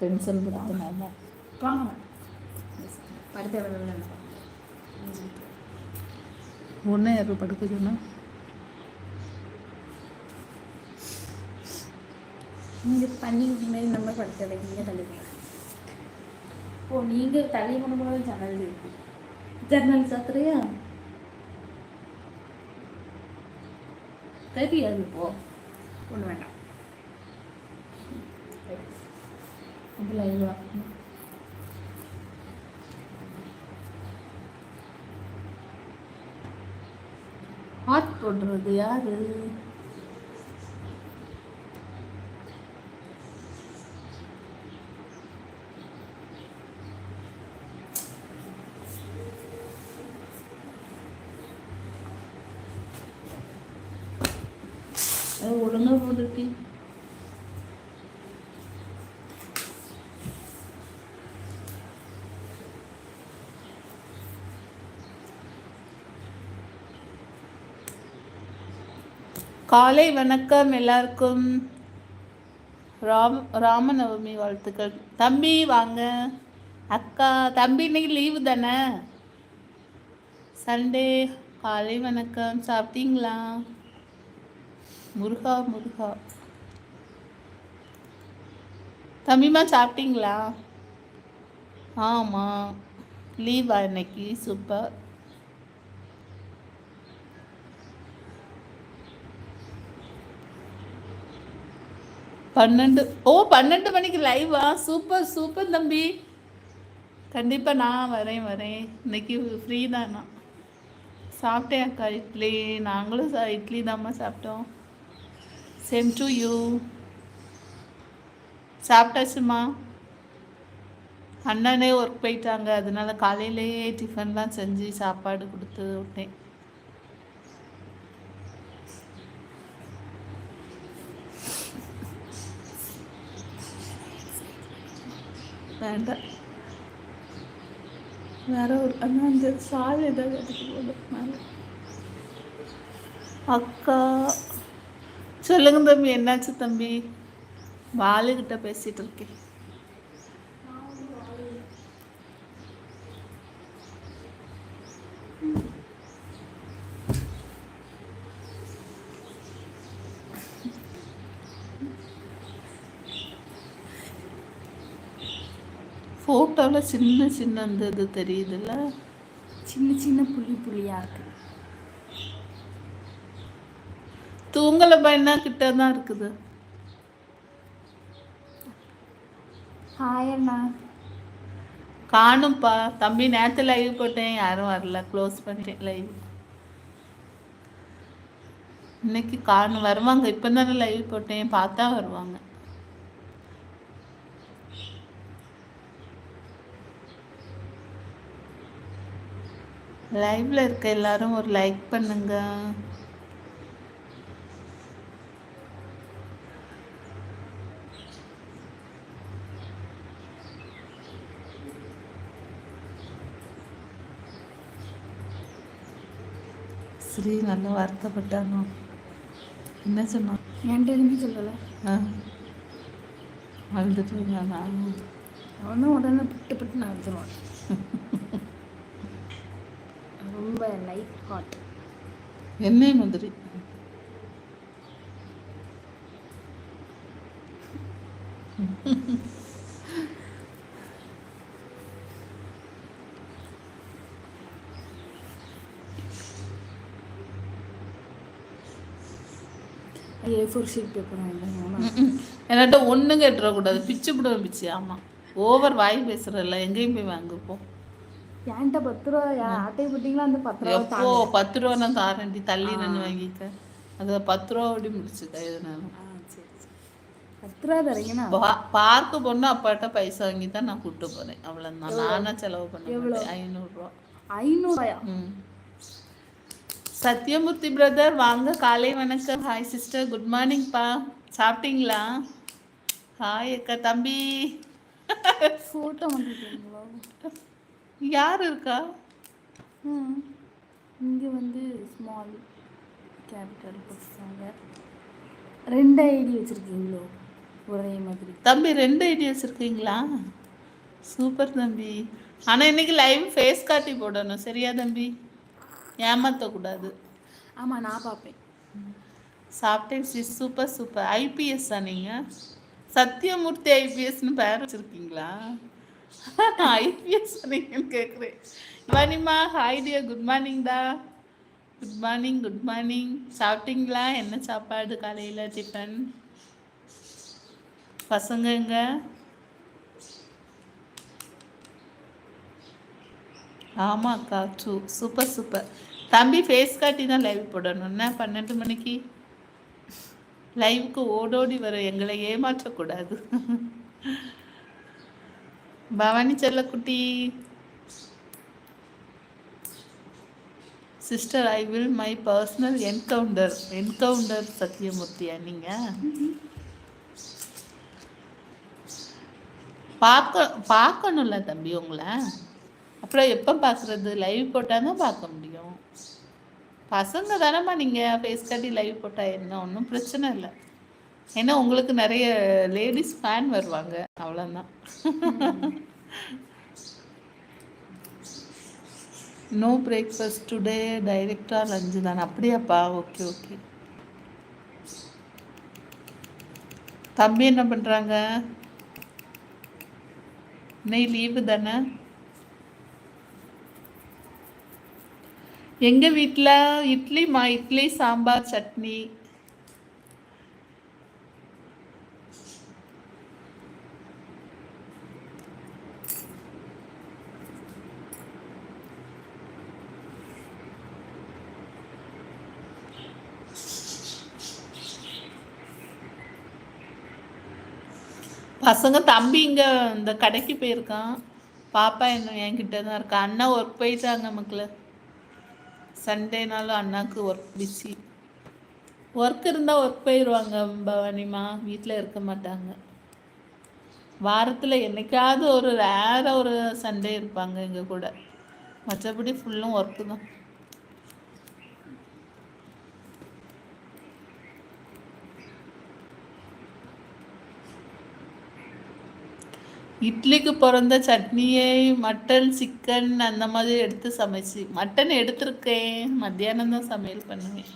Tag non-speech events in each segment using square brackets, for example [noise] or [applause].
Tension படுத்தினாங்க வாங்க படுத்த வேலை ஒன்றே யாரும் படுக்க சொன்னா? இங்கே பண்ணி மாதிரி நம்ம படுத்த வைங்க தள்ளி போங்க. ஓ நீங்கள் தள்ளி கொண்டு போனது ஜன்னல் இருக்கு. ஜன்னல் சாத்துறியா? தெரியாது போ ஒன்று வேண்டாம். அதில் ஐயா ஹாட் போடுறது யாரு? காலை வணக்கம் எல்லாருக்கும். ராம் ராமநவமி வாழ்த்துக்கள். தம்பி வாங்க. அக்கா தம்பி இன்னைக்கு லீவு தானே? சண்டே காலை வணக்கம். சாப்பிட்டீங்களா? முருகா முருகா. தம்பிமா சாப்பிட்டீங்களா? ஆமாம் லீவா இன்னைக்கு? சூப்பர் பன்னெண்டு ஓ பன்னெண்டு மணிக்கு லைவா சூப்பர் சூப்பர் தம்பி. கண்டிப்பாக நான் வரேன் வரேன். இன்னைக்கு ஃப்ரீ தான் நான். சாப்பிட்டேன் அக்கா இட்லி. நாங்களும் சா இட்லி தாம்மா சாப்பிட்டோம். சேம் டு யூ சாப்பிட்டாச்சுமா அண்ணனே ஒர்க் போயிட்டாங்க. அதனால காலையிலேயே டிஃபன்லாம் செஞ்சு சாப்பாடு கொடுத்து விட்டேன். வேண்டாம் வேற ஒரு அண்ணா அந்த சால் ஏதாவது எடுத்து அக்கா சொல்லுங்க தம்பி என்னாச்சு தம்பி வாளுகிட்ட பேசிட்டு இருக்கேன் ஃபோட்டோவில் சின்ன சின்ன அந்த இது தெரியுதுல்ல? சின்ன சின்ன புள்ளி புள்ளியாக இருக்கு. தூங்கலை பயனா கிட்ட தான் இருக்குது? ஹாய் அண்ணா. காணும்ப்பா தம்பி நேற்று லைவ் போட்டேன். யாரும் வரல. க்ளோஸ் பண்ணிட்டேன் லைவ் இன்னைக்கு காணும் வருவாங்க. இப்போ தானே லைவ் போட்டேன். பார்த்தா வருவாங்க. லைவ்ல இருக்க எல்லாரும் ஒரு லைக் பண்ணுங்க. ஸ்ரீ நல்லா வருத்தப்பட்டானோ என்ன சொன்னான் என்கிட்ட எதுவுமே சொல்லலை. ஆ. அழுதுட்டு இருந்தானா? அவனும் உடனே பிட்டு பிட்டு நான் வந்துடுவான் [laughs] ரொம்ப லைட் ஹாட் எண்ணெய் மாதிரி? ஏ ஃபோர் ஷீட் பேப்பர் என்கிட்ட ஒன்று கேட்டுறக்கூடாது பிச்சு விட பிச்சு. ஆமாம் ஓவர் வாய் பேசுறல்ல எங்கேயும் போய் வாங்குப்போம் என்கிட்ட பத்து ரூபா யா- ஆட்டை போட்டிங்களா? அந்த பத்து ரூபா எப்போ பத்து ரூபா நான் தாரண்டி தள்ளி நின்று வாங்கிக்க. அது பத்து ரூபா அப்படி சரி சரி. பத்து ரூபா தரீங்கன்னா? பார்க்க பொண்ணு அப்பாட்ட பைசா வாங்கி தான் நான் கூப்பிட்டு போறேன். அவ்வளோதான் நானா செலவு பண்ண மாட்டேன். ஐநூறுரூவா. ஐநூறுபாயா ம். சத்யமூர்த்தி பிரதர் வாங்க. காலை வணக்கம். ஹாய் சிஸ்டர் குட் மார்னிங்ப்பா சாப்பிட்டீங்களா? ஹாய் அக்கா தம்பி. ஃபோட்டோ வந்துட்டீங்களா? யார் இருக்கா? ம். இங்கே வந்து ஸ்மால் கேபிட்டல் போட்டுருக்காங்க ரெண்டு ஐடி வச்சுருக்கீங்களோ? ஒரே மாதிரி. தம்பி ரெண்டு ஐடி வச்சுருக்கீங்களா? சூப்பர் தம்பி. ஆனால் இன்னைக்கு லைவ் ஃபேஸ் காட்டி போடணும். சரியா தம்பி? ஏமாற்றக்கூடாது ஆமாம் நான் பார்ப்பேன். சாப்பிட்டேன் சி சூப்பர் சூப்பர் ஐபிஎஸ்ஸா நீங்கள் சத்யமூர்த்தி ஐபிஎஸ்னு பேர் வச்சுருக்கீங்களா? ஐபிஎஸ் நீங்கன்னு கேட்குறேன் வாணிமா ஹாய் டியா குட் மார்னிங் தா குட் மார்னிங் குட் மார்னிங் சாப்பிட்டீங்களா? என்ன சாப்பாடு காலையில்? டிஃபன் பசங்கங்க ஆமாம் அக்கா. சூ சூப்பர் சூப்பர் தம்பி ஃபேஸ் காட்டி தான் லைவ் போடணும். என்ன பன்னெண்டு மணிக்கு? லைவுக்கு ஓடோடி வர எங்களை ஏமாற்றக்கூடாது. பவானி செல்லக்குட்டி. Sister I will my personal encounter encounter சத்யமூர்த்தியா நீங்கள் பார்க்க பார்க்கணும்ல தம்பி உங்களை. அப்புறம் எப்போ பார்க்குறது? லைவ் போட்டால் தான் பார்க்க முடியும். பசங்க தானேம்மா நீங்கள் ஃபேஸ் காட்டி லைவ் போட்டால் என்ன? ஒன்றும் பிரச்சனை இல்லை. ஏன்னா உங்களுக்கு நிறைய லேடிஸ் ஃபேன் வருவாங்க. அவ்வளோதான் நோ பிரேக்ஃபாஸ்ட் டுடே டைரெக்டாக லஞ்சு தானே? அப்படியாப்பா? ஓகே ஓகே தம்பி என்ன பண்ணுறாங்க இன்னைக்கு லீவு தானே? எங்கள் வீட்டில் இட்லிமா இட்லி சாம்பார் சட்னி. பசங்க தம்பி இங்கே இந்த கடைக்கு போயிருக்கான். பாப்பா என்ன என்கிட்ட தான் இருக்கா. அண்ணா ஒர்க் போயிட்டாங்க மக்கள். சண்டேனாலும் அண்ணாக்கு ஒர்க் பிஸி ஒர்க் இருந்தால் ஒர்க் போயிடுவாங்க பவானிமா வீட்டில் இருக்க மாட்டாங்க. வாரத்தில் என்னைக்காவது ஒரு ரேராக ஒரு சண்டே இருப்பாங்க எங்கள் கூட. மற்றபடி ஃபுல்லும் ஒர்க்கு தான். இட்லிக்கு பிறந்த சட்னியை மட்டன் சிக்கன் அந்த மாதிரி எடுத்து சமைச்சு. மட்டன் எடுத்திருக்கேன். மத்தியானம் தான் சமையல் பண்ணுவேன்.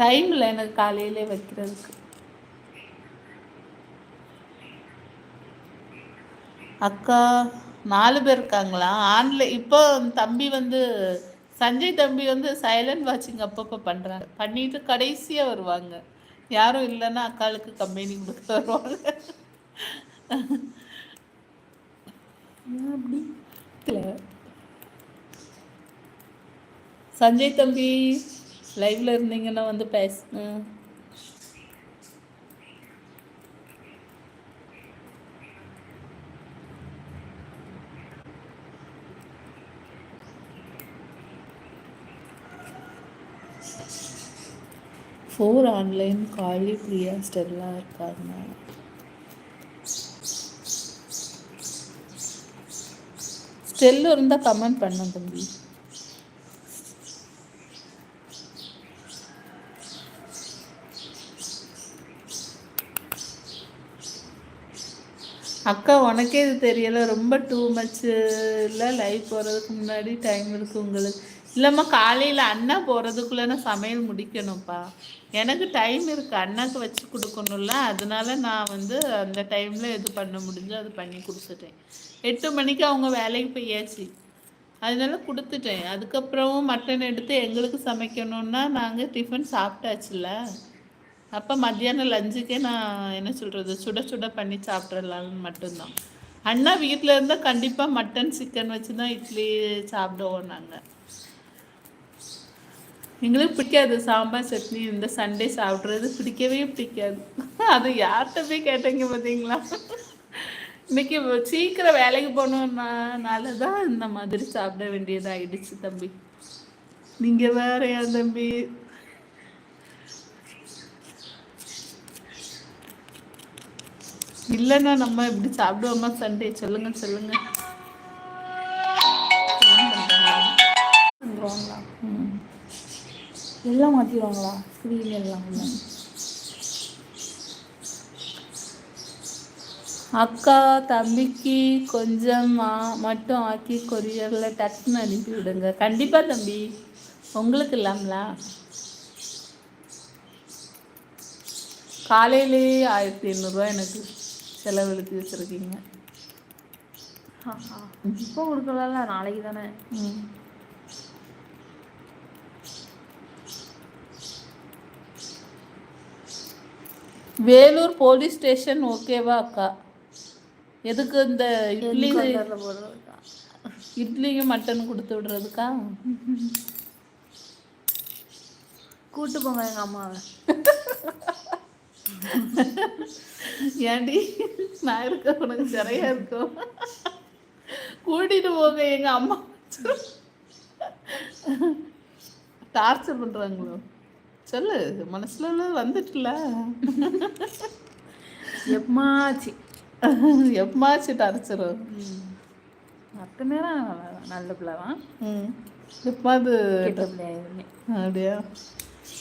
டைம் இல்லை எனக்கு காலையிலே வைக்கிறதுக்கு. அக்கா நாலு பேர் இருக்காங்களா? ஆன்லைன் இப்போ தம்பி வந்து சஞ்சய் தம்பி வந்து சைலண்ட் வாட்சிங் அப்பப்போ பண்ணுறாங்க பண்ணிட்டு கடைசியாக வருவாங்க. யாரும் இல்லைன்னா அக்காளுக்கு கம்பெனி கொடுக்க வருவாங்க. அப்படி இல்லை சஞ்சய் தம்பி லைவ்ல இருந்தீங்கன்னா வந்து பேசுங்க ஃபோர் ஆன்லைன் காலி பிரியா ஸ்டெல்லா இருக்காங்க ஸ்டெல்லு இருந்தால் கமெண்ட் பண்ண தம்பி. அக்கா உனக்கே இது தெரியல ரொம்ப டூ மச்சு இல்லை லைவ் போகிறதுக்கு முன்னாடி டைம் இருக்குது உங்களுக்கு. இல்லைம்மா காலையில் அண்ணா போகிறதுக்குள்ளே நான் சமையல் முடிக்கணும்ப்பா. எனக்கு டைம் இருக்குது அண்ணாக்கு வச்சு கொடுக்கணும்ல. அதனால நான் வந்து அந்த டைமில் எது பண்ண முடிஞ்சோ அது பண்ணி கொடுத்துட்டேன். எட்டு மணிக்கு அவங்க வேலைக்கு போயாச்சு. அதனால கொடுத்துட்டேன். அதுக்கப்புறம் மட்டன் எடுத்து எங்களுக்கு சமைக்கணுன்னா நாங்கள் டிஃபன் சாப்பிட்டாச்சுல்ல. அப்போ மத்தியானம் லஞ்சுக்கே நான் என்ன சொல்கிறது சுட சுட பண்ணி சாப்பிட்றலாம்னு மட்டும்தான். அண்ணா வீட்டில் இருந்தால் கண்டிப்பாக மட்டன் சிக்கன் வச்சு தான் இட்லி சாப்பிடுவோம் நாங்கள் எங்களுக்கு பிடிக்காது. சாம்பார் சட்னி இந்த சண்டே சாப்பிட்றது பிடிக்கவே பிடிக்காது. [laughs] அது யார்கிட்ட போய் கேட்டீங்க பார்த்தீங்களா? இன்னைக்கு சீக்கிரம் வேலைக்கு போகணுன்னால தான் இந்த மாதிரி சாப்பிட வேண்டியதாகிடுச்சு தம்பி. நீங்கள் வேற ஏன் தம்பி? இல்லைன்னா நம்ம இப்படி சாப்பிடுவோமா சண்டே? சொல்லுங்கள் சொல்லுங்கள் எல்லாம் மாற்றிடுவாங்களா ஸ்க்ரீன் எல்லாம். அக்கா தம்பிக்கு கொஞ்சம் மா- மட்டும் ஆக்கி கொரியரில் டக்குன்னு அனுப்பி விடுங்க. கண்டிப்பாக தம்பி. உங்களுக்கு இல்லாமலா? காலையிலேயே ஆயிரத்தி எண்ணூறுரூவா எனக்கு செலவழித்து வச்சுருக்கீங்க. இப்போ கொடுக்கல நாளைக்கு தானே ம். வேலூர் போலீஸ் ஸ்டேஷன் ஓகேவா அக்கா? எதுக்கு இந்த இட்லி இட்லியும் மட்டன் கொடுத்து விடுறதுக்கா? கூட்டு போங்க எங்கள் அம்மாவை. ஏன்டி நான் இருக்க உனக்கு சரியா இருக்கும் கூட்டிட்டு போங்க எங்க அம்மா. டார்ச்சர் பண்றாங்களோ? சொல்லு மனசுல வந்துட்டுல. எம்மாச்சி. எப்பமாச்சு டார்ச்சர் மற்ற நேரம் நல்ல- பிள்ளை தான் பிள்ளையாயிருமே அப்படியா?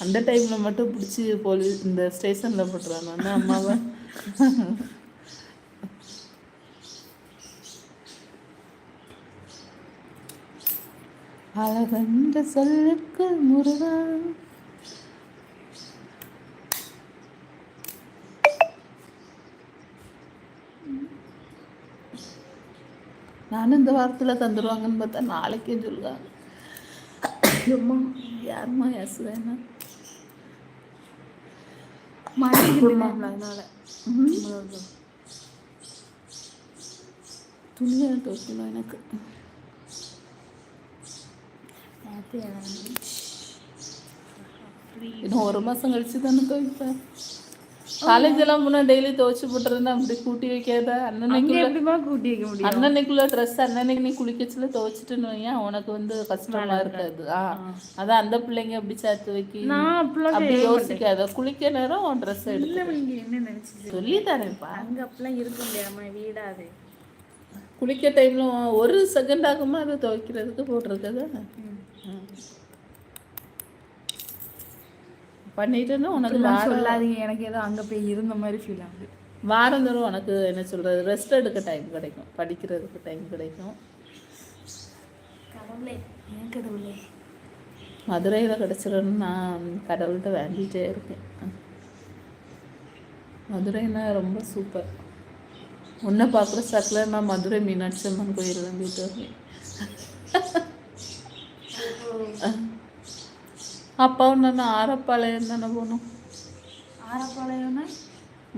அந்த டைம்ல மட்டும் பிடிச்சி போலீஸ் இந்த ஸ்டேஷன்ல போட்டுறாங்க அம்மாவை? அழகென்ற சொல்லுக்கு முருகா. நானும் இந்த வாரத்தில் தந்துடுவாங்கன்னு பார்த்தா நாளைக்கே சொல்லுவாங்க அம்மா யாரும்மா யசுவேனா மழை இல்லைம்ல, அதனால துணியை துவைக்கணும் எனக்கு நேத்து இன்னும் ஒரு மாதம் கழிச்சு தானே துவைப்பேன் காலேஜ் எல்லாம் முன்னாடி டெய்லி துவைச்சு போட்டுருந்தேன் அப்படி கூட்டி வைக்காத. எப்படிமா கூட்டி வைக்க முடியும்? அன்னன்னைக்குள்ள ட்ரெஸ் அன்னன்னைக்கு நீ குளிக்கச்சுல துவைச்சிட்டுன்னு வையன் உனக்கு வந்து கஷ்டமா இருக்காது. அதான் அந்த பிள்ளைங்க அப்படி சேர்த்து வைக்கி அப்படி யோசிக்காத. குளிக்க நேரம் உன் ட்ரெஸ் எடுத்து என்ன சொல்லி தரேன்ப்பா. அங்கே அப்படிலாம் இருக்க முடியாம வீடாது. குளிக்க டைம்ல ஒரு செகண்ட் ஆகுமா அதை துவைக்கிறதுக்கு போட்டிருக்கது பண்ணிட்டேன்னா உனக்கு சொல்லாதீங்க. எனக்கு ஏதோ அங்கே போய் இருந்த மாதிரி ஃபீல் ஆகுது. வாரம் தோறும் உனக்கு என்ன சொல்றது? ரெஸ்ட் எடுக்க டைம் கிடைக்கும். படிக்கிறதுக்கு டைம் கிடைக்கும். மதுரையில் கிடச்சிடணும்னு நான் கடவுள்கிட்ட வேண்டிகிட்டே இருக்கேன். மதுரைனா ரொம்ப சூப்பர் உன்னை பார்க்குற சாக்கில் நான் மதுரை மீனாட்சி அம்மன் கோயில் வேண்டிட்டு இருக்கேன் அப்பாவும் நான் ஆரப்பாளையம் தானே போகணும். ஆரப்பாளையம்னா?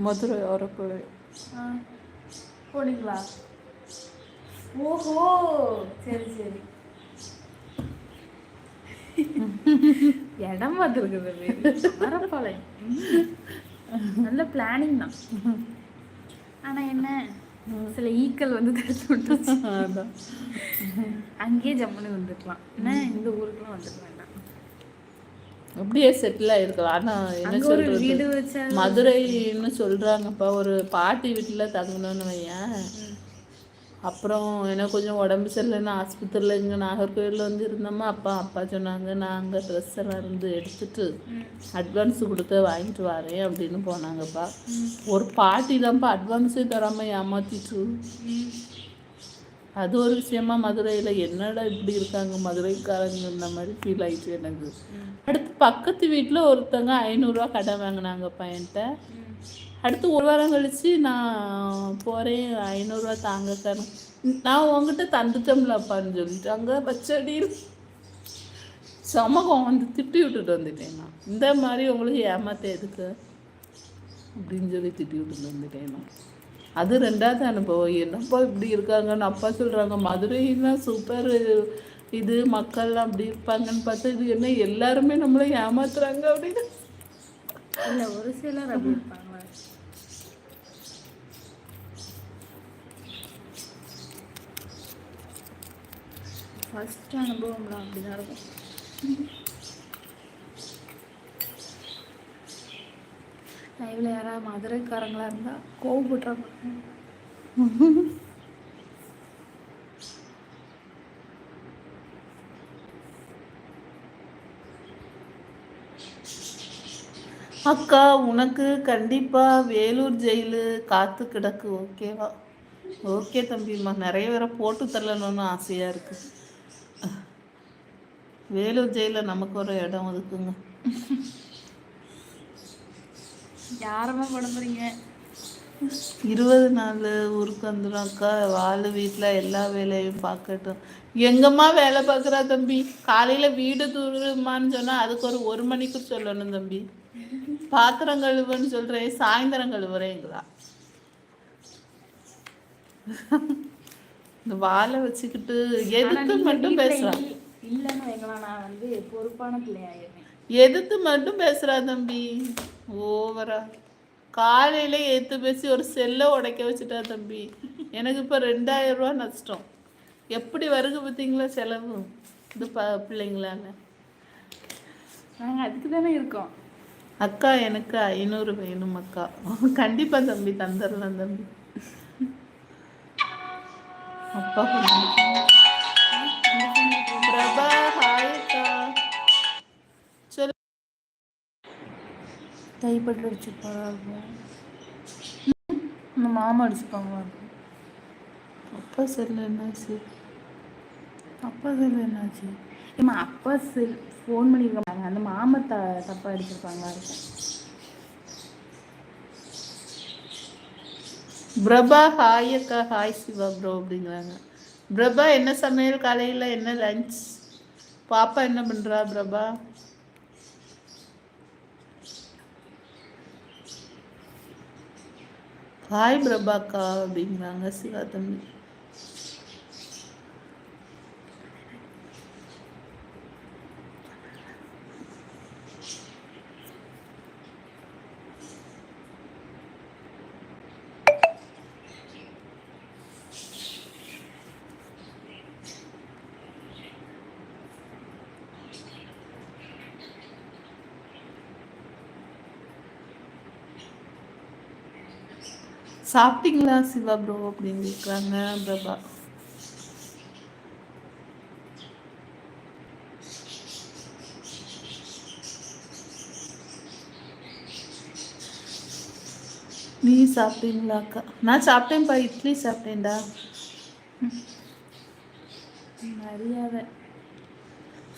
மதுரை ஆரப்பாளையம். ஆ போனீங்களா? ஓஹோ சரி சரி. இடம் பார்த்துருக்குது ஆரப்பாளையம். நல்ல பிளானிங் தான். ஆனா என்ன சில ஈக்கள் வந்து தடுத்து விட்டுருச்சு. அங்கேயே ஜம்முன்னு வந்துருக்கலாம் என்ன இந்த ஊருக்குலாம் வந்துருக்க வேண்டாம் அப்படியே செட்டில் ஆயிருக்கலாம். ஆனால் என்ன சொல்றது? மதுரைன்னு சொல்றாங்கப்பா. ஒரு பாட்டி வீட்டில் தங்கணும்னு வையேன். அப்புறம் எனக்கு கொஞ்சம் உடம்பு சரியில்லைன்னு ஆஸ்பத்திரியில் இங்கே நாகர்கோவிலில் வந்து இருந்தோமா அப்பா அப்பா சொன்னாங்க அங்கே ட்ரெஸ் எல்லாம் இருந்து எடுத்துட்டு அட்வான்ஸ் கொடுத்து வாங்கிட்டு வரேன் அப்படின்னு போனாங்கப்பா. ஒரு பாட்டி தான்ப்பா. அட்வான்ஸே தராமல் ஏமாத்திட்டு. அது ஒரு விஷயமா மதுரையில் என்னடா இப்படி இருக்காங்க? மதுரைக்காரங்க இந்த மாதிரி ஃபீல் ஆயிடுச்சு எனக்கு. அடுத்து பக்கத்து வீட்டில் ஒருத்தங்க ஐநூறுரூவா கடன் வாங்கினாங்க பையன்கிட்ட அடுத்து ஒரு வாரம் கழிச்சு நான் போகிறேன் ஐநூறுரூவா தாங்கக்காரன் நான் உங்ககிட்ட தந்துட்டோம்லப்பான்னு சொல்லிட்டு அங்கே வச்சடி. சமகம் வந்து திட்டி விட்டுட்டு வந்துட்டேன் நான். இந்த மாதிரி உங்களுக்கு ஏமாத்த எதுக்கு? அப்படின்னு சொல்லி திட்டி விட்டுட்டு வந்துட்டேன் நான். அது ரெண்டாவது அனுபவம். என்னப்பா இப்படி இருக்காங்கன்னு அப்பா சொல்கிறாங்க மதுரைனா சூப்பர் இது மக்கள்லாம் அப்படி இருப்பாங்கன்னு பார்த்தா இது என்ன எல்லாருமே நம்மளை ஏமாத்துறாங்க அப்படின்னு. இல்ல ஒரு சிலர் அப்படி அனுபவம்லாம் அப்படிதான் இருக்கும். லைவ்ல யாராவது மதுரைக்காரங்களா இருந்தா கோவப்படுறாங்க அக்கா உனக்கு கண்டிப்பா வேலூர் ஜெயிலு காத்து கிடக்கு ஓகேவா? ஓகே தம்பிம்மா நிறைய பேரை போட்டு தள்ளணும்னு ஆசையா இருக்கு. வேலூர் ஜெயில நமக்கு ஒரு இடம் ஒதுக்குங்க. யாரம்மா போட இருபது நாள் ஊருக்கு வந்துடும் அக்கா வாழு வீட்டில் எல்லா வேலையும் பார்க்கட்டும் எங்கம்மா வேலை பார்க்குறா தம்பி? காலையில் வீடு தூருமான்னு சொன்னால் அதுக்கு ஒரு ஒரு மணிக்கு சொல்லணும் தம்பி. பாத்திரம் கழுவுன்னு சொல்கிறேன் சாயந்தரம் கழுவுறேங்களா இந்த வாழை வச்சுக்கிட்டு எதுக்கு மட்டும் பேசுறான் இல்லைன்னு வைக்கலாம் நான் வந்து பொறுப்பான பிள்ளையாயிருவேன் எதுக்கு மட்டும் பேசுறா தம்பி. ஓவரா. காலையில ஏத்து பேசி ஒரு செல்லை உடைக்க வச்சுட்டா தம்பி. எனக்கு இப்போ ரெண்டாயிரம் ரூபா நஷ்டம். எப்படி வருது பார்த்தீங்களா செலவு? இது ப பிள்ளைங்களால. நாங்கள் அதுக்கு தானே இருக்கோம். அக்கா எனக்கு ஐநூறு வேணும் அக்கா. கண்டிப்பா தம்பி தந்துடலாம் தம்பி. அப்பா பிரபா ஹாய் கைப்பட்டு அடிச்சுப்பாங்க இந்த மாமா அடிச்சுப்பாங்க அப்பா செல்லு என்னாச்சு? அப்பா செல் என்னாச்சு? ஏம்மா அப்பா செல் ஃபோன் பண்ணியிருக்காங்க அந்த மாமா த தப்பாக அடிச்சிருப்பாங்களா இருக்கும் பிரபா ஹாய் அக்கா. ஹாய் சிவா ப்ரோ அப்படிங்கிறாங்க. பிரபா என்ன சமையல்? காலையில் என்ன லஞ்ச் பாப்பா என்ன பண்ணுறா பிரபா? ஹாய் பிரபாக்கா அப்படிங்கிறாங்க சிவா தம்பி. சாப்பிட்டீங்களா சிவா ப்ரோ அப்படின்னு கேட்குறாங்க பிரபா. நீ சாப்பிட்டீங்களா அக்கா? நான் சாப்பிட்டேன்ப்பா இட்லி சாப்பிட்டேன்டா. மரியாதை.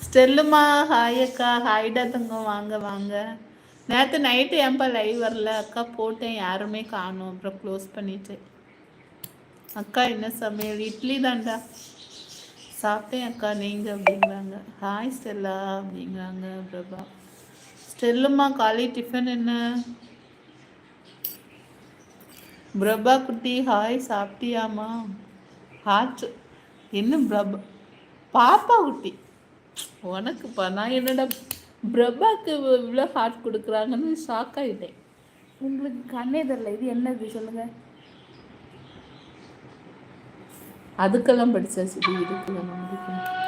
ஸ்டெல்லுமா ஹாய் அக்கா. ஹாய்டா தங்கம். வாங்க வாங்க. நேற்று நைட்டு ஏன்ப்பா லைவ் வரல? அக்கா போட்டேன் யாருமே காணும். அப்புறம் க்ளோஸ் பண்ணிட்டு. அக்கா என்ன சமையல்? இட்லி தான்டா. சாப்பிட்டேன் அக்கா நீங்கள் அப்படிங்கிறாங்க ஹாய் ஸ்டெல்லா அப்படிங்கிறாங்க பிரபா. ஸ்டெல்லுமா காலை டிஃபன் என்ன? பிரபா குட்டி ஹாய் சாப்பிட்டியாமா ஹாட் என்ன பிரபா? பாப்பா குட்டி. உனக்குப்பா நான் என்னடா பிரபாக்கு இவ்வளோ ஹார்ட் கொடுக்குறாங்கன்னு ஷாக் ஆகிட்டேன் உங்களுக்கு கண்ணே தெரியல. இது என்னது சொல்லுங்க. அதுக்கெல்லாம் படிச்சாச்சு. டி, இதுக்கெல்லாம் படிக்கணும்